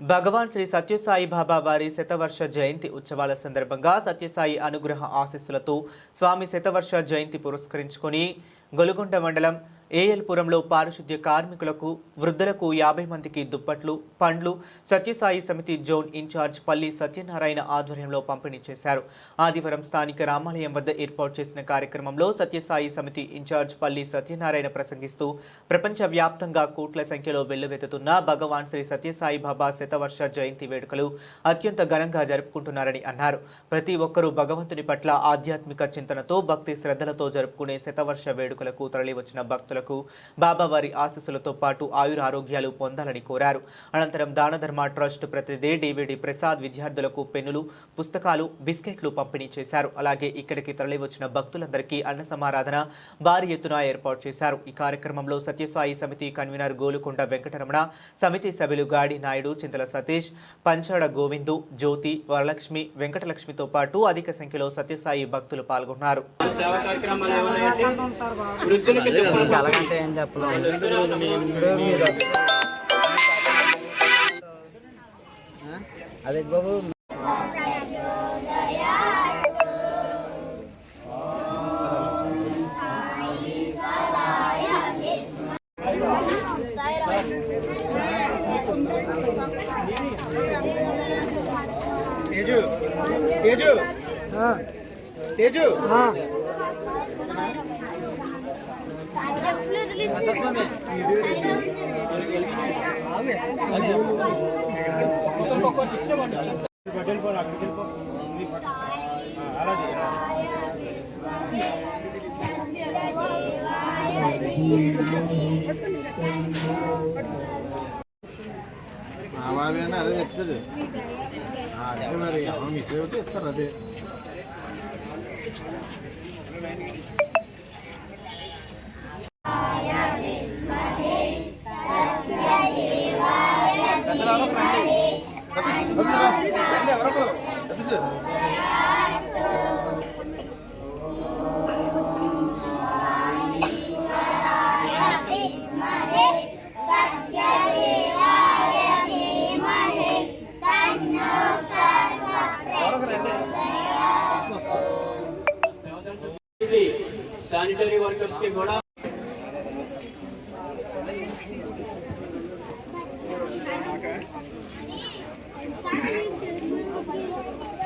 భగవాన్ శ్రీ సత్యసాయి బాబా వారి శతవర్ష జయంతి ఉత్సవాల సందర్భంగా సత్యసాయి అనుగ్రహ ఆశీస్సులతో స్వామి శతవర్ష జయంతి పురస్కరించుకొని గొలుగుంట మండలం ఏఎల్పురంలో పారిశుద్ధ్య కార్మికులకు వృద్ధులకు యాభై మందికి దుప్పట్లు పండ్లు సత్యసాయి సమితి జోన్ ఇన్ఛార్జ్ పల్లి సత్యనారాయణ ఆధ్వర్యంలో పంపిణీ చేశారు. ఆదివారం స్థానిక రామాలయం వద్ద ఏర్పాటు చేసిన కార్యక్రమంలో సత్యసాయి సమితి ఇన్ఛార్జ్ పల్లి సత్యనారాయణ ప్రసంగిస్తూ ప్రపంచవ్యాప్తంగా కోట్ల సంఖ్యలో వెల్లువెత్తుతున్న భగవాన్ శ్రీ సత్యసాయి బాబా శతవర్ష జయంతి వేడుకలు అత్యంత ఘనంగా జరుపుకుంటున్నారని అన్నారు. ప్రతి ఒక్కరూ భగవంతుని పట్ల ఆధ్యాత్మిక చింతనతో భక్తి శ్రద్ధలతో జరుపుకునే శతవర్ష వేడుకలకు తరలివచ్చిన భక్తులకు బాబావారి ఆశీస్సులతో పాటు ఆయుర ఆరోగ్యాలు పొందాలని కోరారు. అనంతరం దానధర్మ ట్రస్ట్ ప్రతిదే డివిడి ప్రసాద్ విద్యార్థులకు పెన్నులు పుస్తకాలు బిస్కెట్లు పంపిణీ చేశారు. అలాగే ఇక్కడికి తరలివచ్చిన భక్తులందరికీ అన్న సమారాధన భారీ ఎత్తున ఏర్పాటు చేశారు. ఈ కార్యక్రమంలో సత్యసాయి సమితి కన్వీనర్ గోలుకొండ వెంకటరమణ సమితి సభ్యులు గాడి నాయుడు చింతల సతీష్ పంచాడ గోవిందు జ్యోతి వరలక్ష్మి వెంకటలక్ష్మితో పాటు అధిక సంఖ్యలో సత్యసాయి భక్తులు పాల్గొన్నారు. అలాగంటే ఏం చెప్పలేదు అదే బాబు. తేజు తేజు తేజు. అవావేనా అదే చెప్తుంది అదే మరి అవును మీకు చెబితే ఇస్తారు అదే శానిటరీ వర్కర్స్కి కూడా